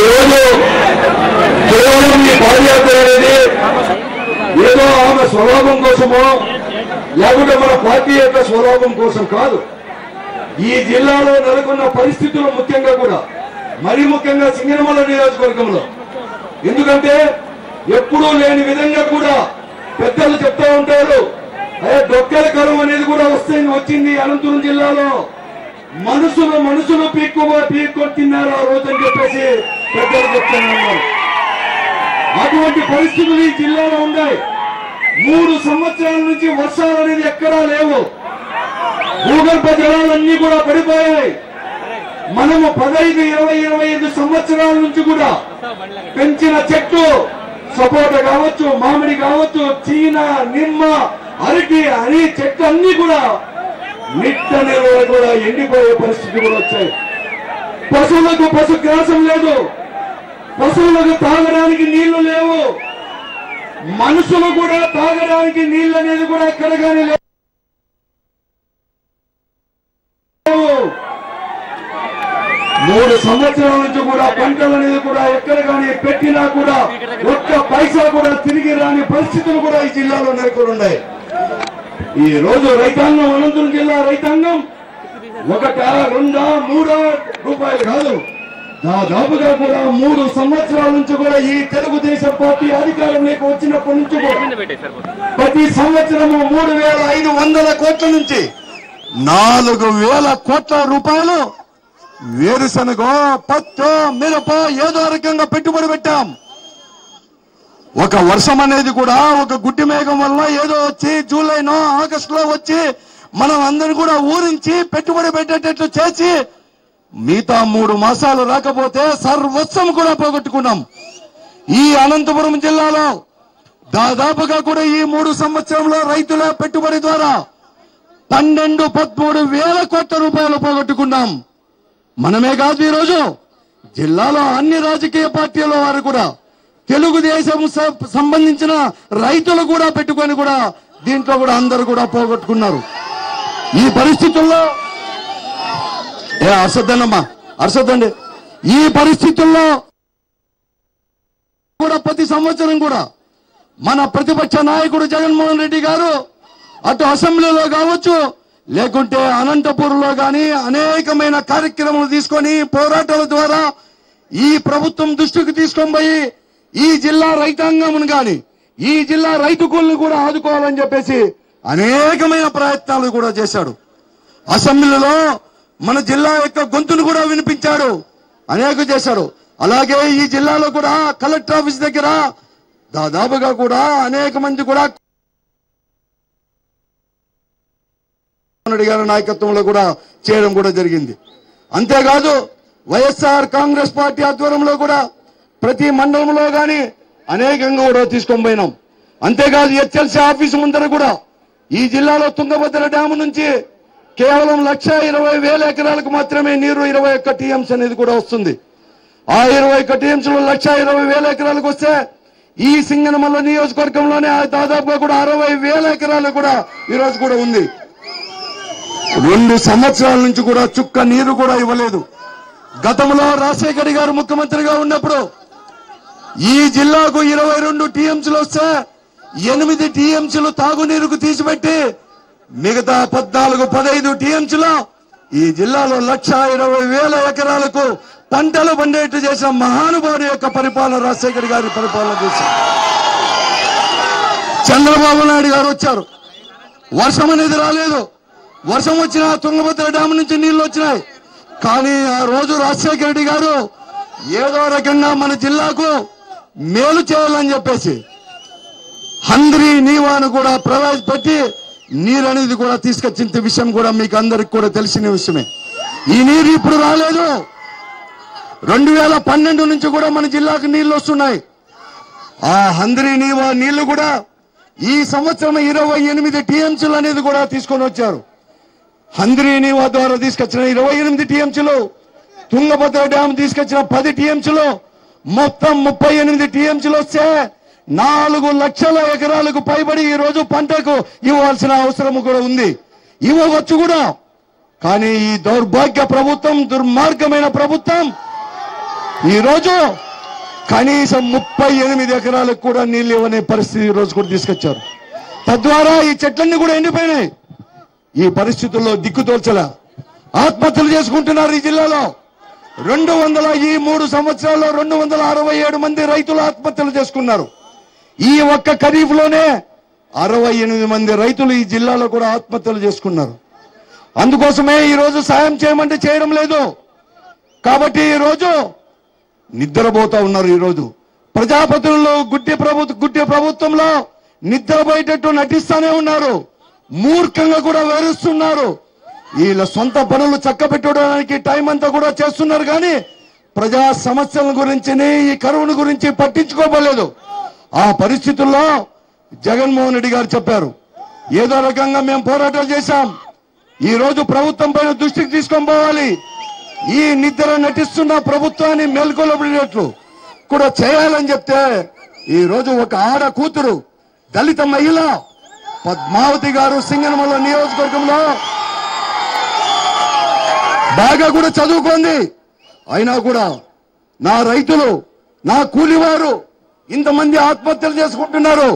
ఈరోజు కేవలం ఈ పాదయాత్ర అనేది ఏదో ఆమె స్వలాభం కోసమో లేకుంటే మన పార్టీ యొక్క స్వలాభం కోసం కాదు. ఈ జిల్లాలో నెలకొన్న పరిస్థితులు ముఖ్యంగా కూడా మరి ముఖ్యంగా సింగనమల నియోజకవర్గంలో. ఎందుకంటే ఎప్పుడూ లేని విధంగా కూడా పెద్దలు చెప్తా ఉంటారు అదే డొక్కల కరువు అనేది కూడా వస్తుంది వచ్చింది అనంతపురం జిల్లాలో. మనుషులు మనుషులు పీక్కు పీక్కొట్టినారు ఆ రోజు అని చెప్పేసి పెద్దలు చెప్తున్నారు. అటువంటి పరిస్థితులు ఈ జిల్లాలో ఉన్నాయి. మూడు సంవత్సరాల నుంచి వర్షాలు అనేది ఎక్కడా లేవు. భూగర్భ జలాలన్నీ కూడా పడిపోయాయి. మనము పదహైదు ఇరవై ఇరవై ఐదు సంవత్సరాల నుంచి కూడా పెంచిన చెట్టు సపోటా కావచ్చు మామిడి కావచ్చు చీన నిమ్మ అరటి అని చెట్లు అన్ని కూడా నిట్ట నిల్వ కూడా ఎండిపోయే పరిస్థితి కూడా వచ్చాయి. పశువులకు పశు గ్రాసం లేదు. పశువులకు తాగడానికి నీళ్ళు లేవు. మనుషులు కూడా తాగడానికి నీళ్ళు అనేది కూడా ఎక్కడ కానీ లేవు. మూడు సంవత్సరాల నుంచి కూడా పంటలు అనేది కూడా ఎక్కడ కానీ పెట్టినా కూడా ఒక్క పైసా కూడా తిరిగి రాని పరిస్థితులు కూడా ఈ జిల్లాలో నెలకొని ఉన్నాయి ఈ రోజు రైతాంగం అనంతరం జిల్లా రైతాంగం ఒకట రెండా మూడా రూపాయలు కాదు. దాదాపుగా కూడా మూడు సంవత్సరాల నుంచి కూడా ఈ తెలుగుదేశం పార్టీ అధికారంలోకి వచ్చినప్పటి నుంచి ప్రతి సంవత్సరము మూడు వేల ఐదు వందల కోట్ల నుంచి నాలుగు వేల కోట్ల రూపాయలు వేరుశనగ పత్తి మిరప ఏదో రకంగా పెట్టుబడి పెట్టాం. ఒక వర్షం అనేది కూడా ఒక గుడ్డి మేఘం వల్ల ఏదో వచ్చి జూలైనో ఆగస్టులో వచ్చి మనం అందరిని కూడా ఊరించి పెట్టుబడి పెట్టేటట్లు చేసి మిగతా మూడు మాసాలు రాకపోతే సర్వస్వం కూడా పోగొట్టుకున్నాం. ఈ అనంతపురం జిల్లాలో దాదాపుగా కూడా ఈ మూడు సంవత్సరంలో రైతుల పెట్టుబడి ద్వారా పన్నెండు పదమూడు వేల కోట్ల రూపాయలు పోగొట్టుకున్నాం. మనమే కాదు ఈరోజు జిల్లాలో అన్ని రాజకీయ పార్టీల వారు కూడా తెలుగుదేశం సంబంధించిన రైతులు కూడా పెట్టుకొని కూడా దీంట్లో కూడా అందరూ కూడా పోగొట్టుకున్నారు. ఈ పరిస్థితుల్లో ఏ అరసద్దన్నమ్మా అరసద్దండి ఈ పరిస్థితుల్లో కూడా ప్రతి సంవత్సరం కూడా మన ప్రతిపక్ష నాయకుడు జగన్మోహన్ రెడ్డి గారు అటు అసెంబ్లీలో కావచ్చు లేకుంటే అనంతపూర్లో గాని అనేకమైన కార్యక్రమాలు తీసుకొని పోరాటాల ద్వారా ఈ ప్రభుత్వం దృష్టికి తీసుకొని పోయి ఈ జిల్లా రైతాంగమును గాని ఈ జిల్లా రైతు కూలీని కూడా ఆదుకోవాలని చెప్పేసి అనేకమైన ప్రయత్నాలు కూడా చేశాడు. అసెంబ్లీలో మన జిల్లా యొక్క గొంతును కూడా వినిపించాడు. అనేక చేశాడు. అలాగే ఈ జిల్లాలో కూడా కలెక్టర్ ఆఫీస్ దగ్గర దాదాపుగా కూడా అనేక మంది కూడా గారి నాయకత్వంలో కూడా చేయడం కూడా జరిగింది. అంతేకాదు వైఎస్ఆర్ కాంగ్రెస్ పార్టీ ఆధ్వర్యంలో కూడా ప్రతి మండలంలో గాని అనేకంగా కూడా తీసుకొని పోయినాం. అంతేకాదు హెచ్ఎల్సీ ఆఫీసు ముందర కూడా ఈ జిల్లాలో తుంగభద్ర డ్యాము నుంచి కేవలం లక్ష ఇరవై వేల ఎకరాలకు మాత్రమే నీరు ఇరవై ఒక్క టీఎంస్ అనేది కూడా వస్తుంది. ఆ ఇరవై ఒక్క టీఎంస్లో లక్ష ఇరవై వేల ఎకరాలకు వస్తే ఈ సింగనమల్ల నియోజకవర్గంలోనే దాదాపుగా కూడా అరవై వేల ఎకరాలు కూడా ఈరోజు కూడా ఉంది. రెండు సంవత్సరాల నుంచి కూడా చుక్క నీరు కూడా ఇవ్వలేదు. గతంలో రాజశేఖర్ గారు ముఖ్యమంత్రిగా ఉన్నప్పుడు ఈ జిల్లాకు ఇరవై రెండు టీఎంసీలు వస్తే ఎనిమిది టీఎంసీలు తాగునీరుకు తీసిపెట్టి మిగతా పద్నాలుగు పదహైదు టీఎంసీలో ఈ జిల్లాలో లక్ష ఇరవై వేల ఎకరాలకు పంటలు పండేట్టు చేసిన మహానుభావుని యొక్క పరిపాలన రాజశేఖర్ గారి పరిపాలన చేశారు. చంద్రబాబు నాయుడు గారు వచ్చారు. వర్షం అనేది రాలేదు. వర్షం వచ్చిన తుంగభద్ర డ్యామ్ నుంచి నీళ్ళు వచ్చినాయి. కానీ ఆ రోజు రాజశేఖర రెడ్డి గారు ఏదో రకంగా మన జిల్లాకు మేలు చేయాలని చెప్పేసి హంద్రీ నీవాను కూడా ప్రవేశపెట్టి నీరు అనేది కూడా తీసుకొచ్చిన విషయం కూడా మీకు అందరికి కూడా తెలిసిన విషయమే. ఈ నీరు ఇప్పుడు రాలేదు. రెండు వేల పన్నెండు నుంచి కూడా మన జిల్లాకు నీళ్ళు వస్తున్నాయి. ఆ హంద్రి నీవా నీళ్ళు కూడా ఈ సంవత్సరం ఇరవై ఎనిమిది టీఎంసీలు అనేది కూడా తీసుకొని వచ్చారు. హంద్రి నీవా ద్వారా తీసుకొచ్చిన ఇరవై ఎనిమిది టీఎంసీలు తుంగభద్ర డ్యామ్ తీసుకొచ్చిన పది టీఎంసీలు మొత్తం ముప్పై ఎనిమిది టీఎంసీలు వస్తే నాలుగు లక్షల ఎకరాలకు పైబడి ఈ రోజు పంటకు ఇవ్వాల్సిన అవసరం కూడా ఉంది. ఇవ్వవచ్చు కూడా. కానీ ఈ దౌర్భాగ్య ప్రభుత్వం దుర్మార్గమైన ప్రభుత్వం ఈరోజు కనీసం ముప్పై ఎనిమిది ఎకరాలకు కూడా నీళ్ళు ఇవ్వనే పరిస్థితి ఈరోజు రోజు కూడా తీసుకొచ్చారు. తద్వారా ఈ చెట్లన్నీ కూడా ఎండిపోయినాయి. ఈ పరిస్థితుల్లో దిక్కుతోల్చల ఆత్మహత్యలు చేసుకుంటున్నారు ఈ జిల్లాలో. రెండు వందల ఈ మూడు సంవత్సరాల్లో రెండు వందల అరవై ఏడు మంది రైతులు ఆత్మహత్యలు చేసుకున్నారు. ఈ ఒక్క ఖరీఫ్లోనే అరవై ఎనిమిది మంది రైతులు ఈ జిల్లాలో కూడా ఆత్మహత్యలు చేసుకున్నారు. అందుకోసమే ఈరోజు సాయం చేయమంటే చేయడం లేదు. కాబట్టి ఈ రోజు నిద్రపోతా ఉన్నారు ఈరోజు. రోజు గుడ్డి ప్రభుత్వ గుడ్డి ప్రభుత్వంలో నిద్రపోయేటట్టు నటిస్తానే ఉన్నారు. మూర్ఖంగా కూడా వేరుస్తున్నారు వీళ్ళ సొంత పనులు చక్కబెట్టడానికి టైం అంతా కూడా చేస్తున్నారు కానీ ప్రజా సమస్యల గురించి ఈ కరువును గురించి పట్టించుకోబోలేదు ఆ పరిస్థితుల్లో జగన్మోహన్ రెడ్డి గారు చెప్పారు ఏదో రకంగా మేము పోరాటాలు చేశాం. ఈ రోజు ప్రభుత్వం పైన దృష్టికి తీసుకొని పోవాలి. ఈ నిద్ర నటిస్తున్న ప్రభుత్వాన్ని మేల్కొలబడినట్లు కూడా చేయాలని చెప్తే ఈ రోజు ఒక ఆడ కూతురు దళిత మహిళ పద్మావతి గారు సింగనమల నియోజకవర్గంలో బాగా కూడా చదువుకుంది అయినా కూడా నా రైతులు నా కూలివారు ఇంతమంది ఆత్మహత్యలు చేసుకుంటున్నారు.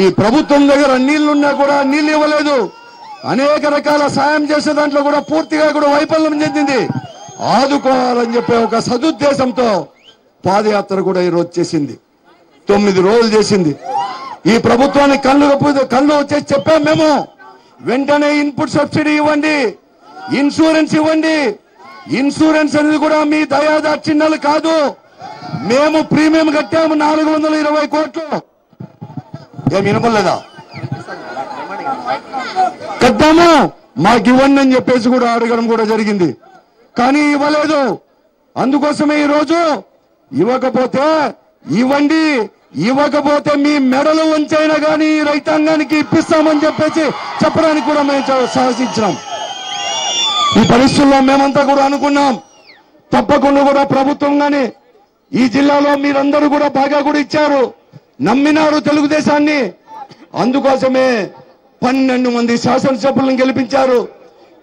ఈ ప్రభుత్వం దగ్గర నీళ్ళున్నా కూడా నీళ్ళు ఇవ్వలేదు. అనేక రకాల సాయం చేసే దాంట్లో కూడా పూర్తిగా కూడా వైఫల్యం చెందింది. ఆదుకోవాలని చెప్పే ఒక సదుద్దేశంతో పాదయాత్ర కూడా ఈరోజు చేసింది. తొమ్మిది రోజులు చేసింది. ఈ ప్రభుత్వానికి కళ్ళు కళ్ళు వచ్చేసి చెప్పాం మేము. వెంటనే ఇన్పుట్ సబ్సిడీ ఇవ్వండి. ఇన్సూరెన్స్ ఇవ్వండి. ఇన్సూరెన్స్ అనేది కూడా మీ దయాదాక్షిణ్యాలు కాదు. మేము ప్రీమియం కట్టాము నాలుగు వందల ఇరవై కోట్లు. ఏం వినపడలేదా? కట్టాము. మాకు ఇవ్వండి అని చెప్పేసి కూడా అడగడం కూడా జరిగింది. కానీ ఇవ్వలేదు. అందుకోసమే ఈరోజు ఇవ్వకపోతే ఇవ్వండి. ఇవ్వకపోతే మీ మెడలు వంచైనా కానీ ఈ రైతాంగానికి ఇప్పిస్తామని చెప్పేసి చెప్పడానికి కూడా మేము సాహసించినాం. ఈ పరిస్థితుల్లో మేమంతా కూడా అనుకున్నాం. తప్పకుండా కూడా ప్రభుత్వం గాని ఈ జిల్లాలో మీరందరూ కూడా బాగా కూడా ఇచ్చారు. నమ్మినారు తెలుగుదేశాన్ని. అందుకోసమే పన్నెండు మంది శాసనసభ్యులను గెలిపించారు.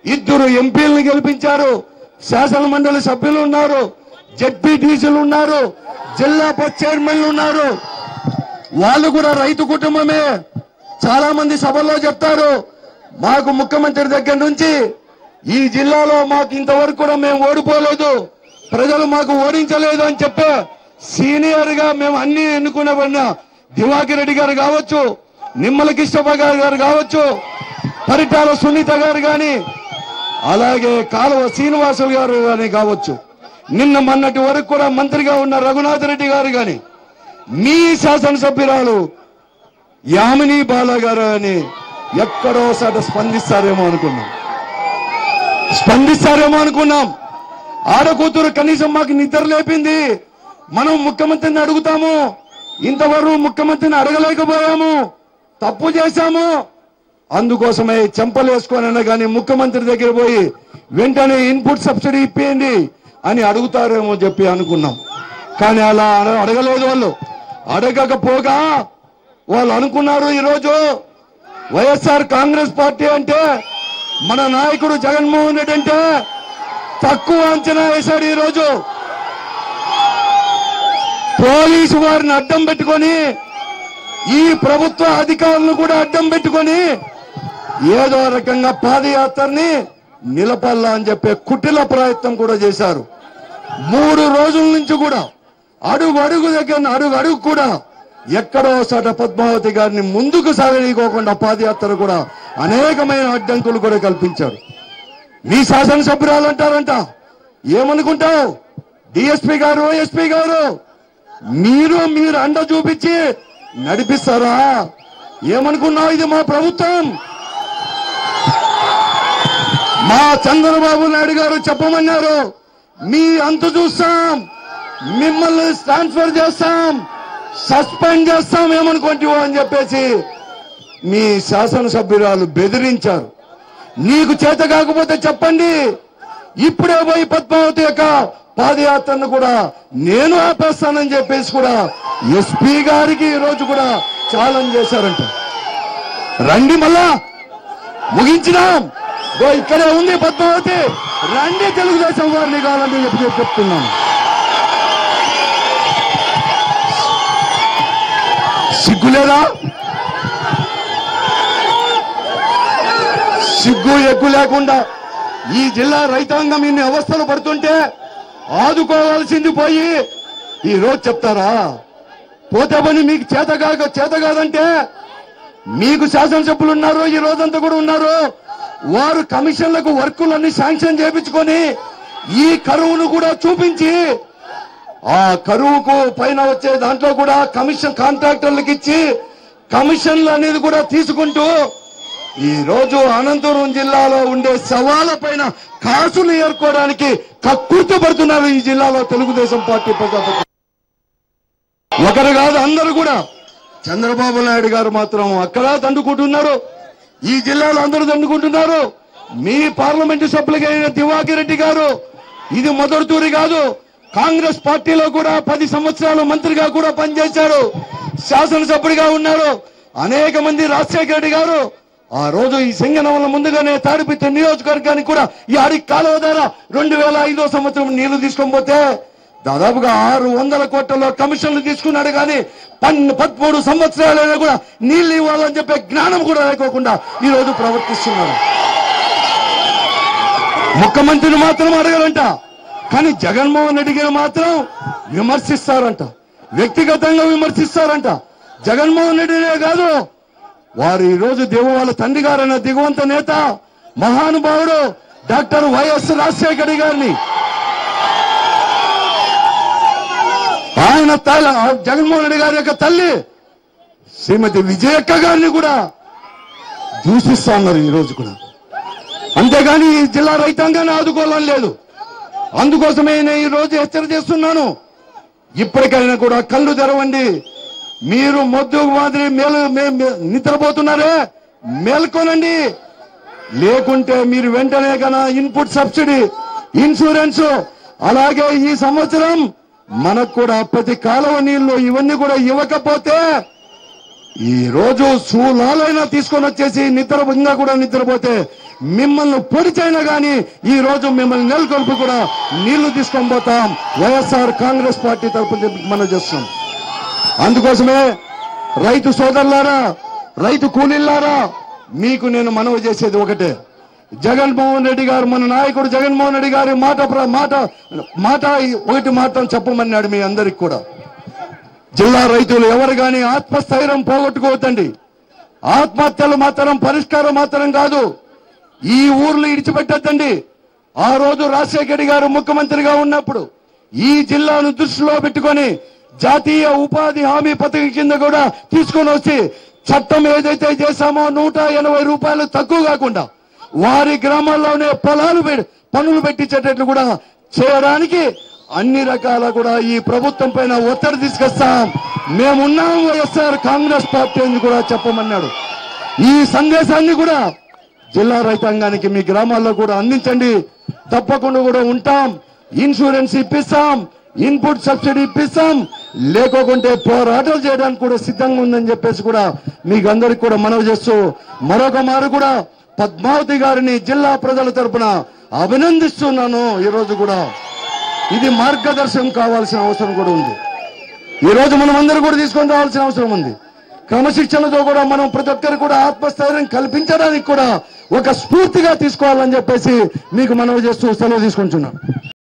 ఇద్దరు ఎంపీలను గెలిపించారు. శాసన మండలి సభ్యులు ఉన్నారు. జడ్పీటీసీలు ఉన్నారు. జిల్లా బస్ చైర్మన్లు ఉన్నారు. వాళ్ళు కూడా రైతు కుటుంబమే. చాలా మంది సభల్లో చెప్తారు. మాకు ముఖ్యమంత్రి దగ్గర నుంచి ఈ జిల్లాలో మాకు ఇంతవరకు కూడా మేము ఓడిపోలేదు. ప్రజలు మాకు ఓడించలేదు అని చెప్పే సీనియర్గా మేము అన్ని ఎన్నుకునేబడిన దివాకర్ రెడ్డి గారు కావచ్చు నిమ్మల కిష్టప్ప గారు గారు కావచ్చు పరిటాల సునీత గారు కానీ అలాగే కాలువ శ్రీనివాసులు గారు కానీ కావచ్చు. నిన్న మొన్నటి వరకు కూడా మంత్రిగా ఉన్న రఘునాథ్ రెడ్డి గారు కానీ మీ శాసనసభ్యురాలు యామిని బాల గారు అని ఎక్కడో సాట స్పందిస్తారేమో అనుకున్నాం. స్పందిస్తారేమో అనుకున్నాం. ఆడకూతురు కనీసం మాకు నిద్ర లేపింది. మనం ముఖ్యమంత్రిని అడుగుతాము. ఇంతవరకు ముఖ్యమంత్రిని అడగలేకపోయాము. తప్పు చేశాము. అందుకోసమే చెంపలు వేసుకోనైనా కానీ ముఖ్యమంత్రి దగ్గర పోయి వెంటనే ఇన్పుట్ సబ్సిడీ ఇప్పియండి అని అడుగుతారేమో చెప్పి అనుకున్నాం. కానీ అలా అడగలేదు వాళ్ళు. అడగకపోగా వాళ్ళు అనుకున్నారు ఈరోజు. వైఎస్ఆర్ కాంగ్రెస్ పార్టీ అంటే మన నాయకుడు జగన్మోహన్ రెడ్డి అంటే తక్కువ అంచనా వేశాడు ఈరోజు. పోలీసు వారిని అడ్డం పెట్టుకొని ఈ ప్రభుత్వ అధికారులను కూడా అడ్డం పెట్టుకొని ఏదో రకంగా పాదయాత్రని నిలపాలా అని చెప్పే కుటిల ప్రయత్నం కూడా చేశారు. మూడు రోజుల నుంచి కూడా అడుగు అడుగు దగ్గర అడుగు అడుగు కూడా ఎక్కడో చోట పద్మావతి గారిని ముందుకు సాగనీయకోకుండా పాదయాత్ర కూడా అనేకమైన అడ్డంకులు కూడా కల్పించారు. మీ శాసనసభ్యురాలు అంటారంట. ఏమనుకుంటావు? డిఎస్పీ గారు ఎస్పీ గారు మీరు మీరు అండ చూపించి నడిపిస్తారా? ఏమనుకున్నావు ఇది మా ప్రభుత్వం? మా చంద్రబాబు నాయుడు గారు చెప్పమన్నారు మీ అంత చూస్తాం మిమ్మల్ని ట్రాన్స్ఫర్ చేస్తాం సస్పెండ్ చేస్తాం ఏమనుకుంటావు అని చెప్పేసి మీ శాసనసభ్యురాలు బెదిరించారు. నీకు చేత కాకపోతే చెప్పండి. ఇప్పుడే పోయి పద్మావతి యొక్క పాదయాత్రను కూడా నేను ఆపేస్తానని చెప్పేసి కూడా ఎస్పీ గారికి ఈరోజు కూడా ఛాలెంజ్ చేశారంట. రండి మళ్ళా. ముగించినాం. ఇక్కడే ఉంది పద్మావతి. రండి తెలుగుదేశం వారిని కావాలని చెప్పి చెప్తున్నాను. సిగ్గులేదా? సిగ్గు ఎగ్గు లేకుండా ఈ జిల్లా రైతాంగం ఇన్ని అవస్థలు పడుతుంటే ఆదుకోవాల్సింది పోయి ఈ రోజు చెప్తారా? పోతే పని మీకు చేత కాక చేత కాదంటే మీకు శాసనసభ్యులు ఉన్నారు ఈ రోజంతా కూడా ఉన్నారు వారు కమిషన్లకు వర్కులన్నీ శాంక్షన్ చేపించుకొని ఈ కరువును కూడా చూపించి ఆ కరువుకు పైన వచ్చే దాంట్లో కూడా కమిషన్ కాంట్రాక్టర్లకు ఇచ్చి కమిషన్లు అనేది కూడా తీసుకుంటూ ఈ రోజు అనంతపురం జిల్లాలో ఉండే సవాళ్ళ పైన కాసులు ఏర్కోవడానికి కక్కుర్తపడుతున్నారు ఈ జిల్లాలో తెలుగుదేశం పార్టీ ప్రజాపతి ఒకరు కాదు అందరూ కూడా. చంద్రబాబు నాయుడు గారు మాత్రం అక్కడ దండుకుంటున్నారు. ఈ జిల్లాలో అందరూ దండుకుంటున్నారు. మీ పార్లమెంటు సభ్యులైన దివాకర్ రెడ్డి గారు ఇది మొదటి తూరి కాదు. కాంగ్రెస్ పార్టీలో కూడా పది సంవత్సరాలు మంత్రిగా కూడా పనిచేశారు. శాసనసభ్యుడిగా ఉన్నారు. అనేక మంది రాజశేఖర రెడ్డి గారు ఆ రోజు ఈ సింగనవల ముందుగానే తాడిపిత నియోజకవర్గానికి కూడా ఈ అడిగి కాలువ ద్వారా రెండు వేల ఐదో సంవత్సరం నీళ్ళు తీసుకొని పోతే దాదాపుగా ఆరు వందల కోట్లలో కమిషన్లు తీసుకున్నాడు కానీ పన్ను పదమూడు సంవత్సరాలైనా కూడా నీళ్ళు ఇవ్వాలని చెప్పే జ్ఞానం కూడా లేకోకుండా ఈ రోజు ప్రవర్తిస్తున్నారు. ముఖ్యమంత్రిని మాత్రం అడగరంట కానీ జగన్మోహన్ రెడ్డిని మాత్రం విమర్శిస్తారంట వ్యక్తిగతంగా విమర్శిస్తారంట. జగన్మోహన్ రెడ్డినే కాదు వారు ఈరోజు రోజు దేవు వాళ్ళ తండ్రి గారైన దిగువంత నేత మహానుభావుడు డాక్టర్ వైఎస్ రాజశేఖర్ గారిని. ఆయన తల్లి జగన్మోహన్ రెడ్డి గారి యొక్క తల్లి శ్రీమతి విజయక్క గారిని కూడా దూషిస్తా ఉన్నారు ఈ రోజు కూడా. అంతేగాని ఈ జిల్లా రైతాంగాన్ని ఆదుకోవాలని లేదు. అందుకోసమే నేను ఈ రోజు హెచ్చరిక చేస్తున్నాను. ఇప్పటికైనా కూడా కళ్ళు తెరవండి. మీరు మొద్దు మాదిరి మేలు నిద్రపోతున్నారే? మేల్కొనండి. లేకుంటే మీరు వెంటనే కన్నా ఇన్పుట్ సబ్సిడీ ఇన్సూరెన్స్ అలాగే ఈ సంవత్సరం మనకు కూడా ప్రతి కాలువ నీళ్ళు ఇవన్నీ కూడా ఇవ్వకపోతే ఈ రోజు సూలాలైనా తీసుకొని వచ్చేసి నిద్ర ఇంకా కూడా నిద్రపోతే మిమ్మల్ని పొడిచైనా గాని ఈ రోజు మిమ్మల్ని నెలకొల్పి కూడా నీళ్ళు తీసుకొని పోతాం. వైఎస్ఆర్ కాంగ్రెస్ పార్టీ తరఫున మనం చేస్తున్నాం. అందుకోసమే రైతు సోదరులారా రైతు కూలీలారా మీకు నేను మనవి చేసేది ఒకటే. జగన్మోహన్ రెడ్డి గారు మన నాయకుడు జగన్మోహన్ రెడ్డి గారి మాట ప్ర- మాట మాట ఒకటి మాత్రం చెప్పమన్నాడు మీ అందరికి కూడా. జిల్లా రైతులు ఎవరు కానీ ఆత్మస్థైర్యం పోగొట్టుకోవద్దండి. ఆత్మహత్యలు మాత్రం పరిష్కారం మాత్రం కాదు. ఈ ఊర్లు ఇడిచిపెట్టద్దండి. ఆ రోజు రాజశేఖర్ రెడ్డి గారు ముఖ్యమంత్రిగా ఉన్నప్పుడు ఈ జిల్లాను దృష్టిలో పెట్టుకొని జాతీయ ఉపాధి హామీ పథకం కింద కూడా తీసుకొని వచ్చి చట్టం ఏదైతే చేశామో నూట ఎనభై రూపాయలు తక్కువ కాకుండా వారి గ్రామాల్లోనే పొలాలు పనులు పెట్టించేటట్లు కూడా చేయడానికి అన్ని రకాల కూడా ఈ ప్రభుత్వం పైన ఒత్తిడి తీసుకొస్తాం. మేమున్నాం వైఎస్ఆర్ కాంగ్రెస్ పార్టీ అని కూడా చెప్పమన్నాడు. ఈ సందేశాన్ని కూడా జిల్లా రైతాంగానికి మీ గ్రామాల్లో కూడా అందించండి. తప్పకుండా కూడా ఉంటాం. ఇన్సూరెన్స్ ఇప్పిస్తాం. ఇన్పుట్ సబ్సిడీ ఇప్పిస్తాం. లేకోకుంటే పోరాటాలు చేయడానికి కూడా సిద్ధంగా ఉందని చెప్పేసి కూడా మీకు అందరికి కూడా మనవి చేస్తూ మరొక మారు కూడా పద్మావతి గారిని జిల్లా ప్రజల తరపున అభినందిస్తున్నాను. ఈరోజు కూడా ఇది మార్గదర్శనం కావాల్సిన అవసరం కూడా ఉంది. ఈ రోజు మనం అందరూ కూడా తీసుకొని రావాల్సిన అవసరం ఉంది. క్రమశిక్షణతో కూడా మనం ప్రతి ఒక్కరు కూడా ఆత్మస్థైర్యం కల్పించడానికి కూడా ఒక స్ఫూర్తిగా తీసుకోవాలని చెప్పేసి మీకు మనవి చేస్తూ సెలవు తీసుకుంటున్నాం